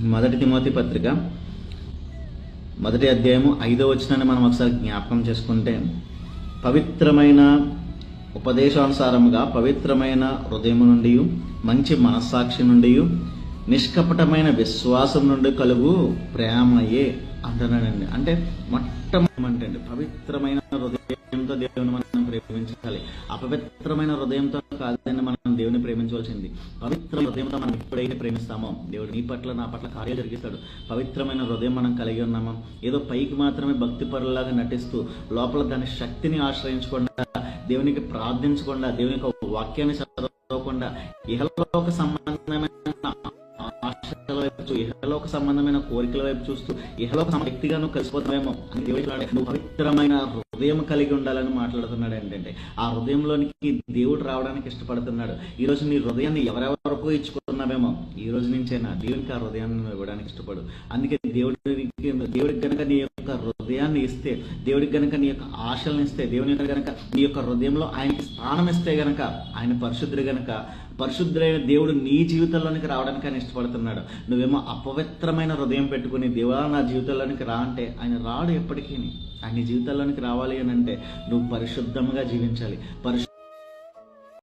మొదటి తిమోతి పత్రిక. మొదటి అధ్యాయము ఐదో వచనాన్ని మనం ఒకసారి జ్ఞాపకం చేసుకుంటే పవిత్రమైన ఉపదేశానుసారముగా పవిత్రమైన హృదయం నుండి మంచి మనస్సాక్షి నుండి నిష్కపటమైన విశ్వాసం నుండి కలుగు ప్రేమయే అంటున్నాడండి. అంటే మొట్టమొదటి అంటే పవిత్రమైన హృదయంతో దేవుని మనం ప్రేమించాలి. అపవిత్రమైన హృదయంతో కాదని మనం దేవుని ప్రేమించవలసింది. పవిత్ర హృదయంతో మనం ఎప్పుడైతే ప్రేమిస్తామో దేవుడు నీ పట్ల నా పట్ల కార్యాలు జరిగిస్తాడు. పవిత్రమైన హృదయం మనం కలిగి ఉన్నామా? ఏదో పైకి మాత్రమే భక్తి పరులాగా నటిస్తూ లోపల దాని శక్తిని ఆశ్రయించకుండా దేవునికి ప్రార్థించకుండా దేవుని యొక్క వాక్యాన్ని చదవకుండా ఇహలోక సంబంధమైన ఆశల వైపు ఇహలోక సంబంధమైన కోరికల వైపు చూస్తూ ఇహలోక వ్యక్తిగా నువ్వు కలిసిపోతున్నావేమో అని దేవుడు పవిత్రమైన హృదయం కలిగి ఉండాలని మాట్లాడుతున్నాడు ఏంటంటే ఆ హృదయంలోనికి దేవుడు రావడానికి ఇష్టపడుతున్నాడు. ఈ రోజు నీ హృదయాన్ని ఎవరెవరికో ఇచ్చుకున్నావేమో ఈ రోజు నుంచైనా దేవునికి ఆ హృదయాన్ని ఇవ్వడానికి ఇష్టపడు. అందుకే దేవుడికి దేవుడికి గనక నీ యొక్క హృదయాన్ని ఇస్తే దేవుడికి గనక నీ యొక్క ఆశలను ఇస్తే దేవుని గనక నీ యొక్క హృదయంలో ఆయనకి స్థానం ఇస్తే గనక ఆయన పరిశుద్ధుడు గనక పరిశుద్ధుడైన దేవుడు నీ జీవితంలోనికి రావడానికి ఆయన ఇష్టపడుతున్నాడు. నువ్వేమో అపవిత్రమైన హృదయం పెట్టుకుని దేవా నా జీవితంలోనికి రా అంటే ఆయన రాడు ఎప్పటికీ. ఆయన జీవితంలోనికి రావాలి అని అంటే నువ్వు పరిశుద్ధంగా జీవించాలి. పరిశు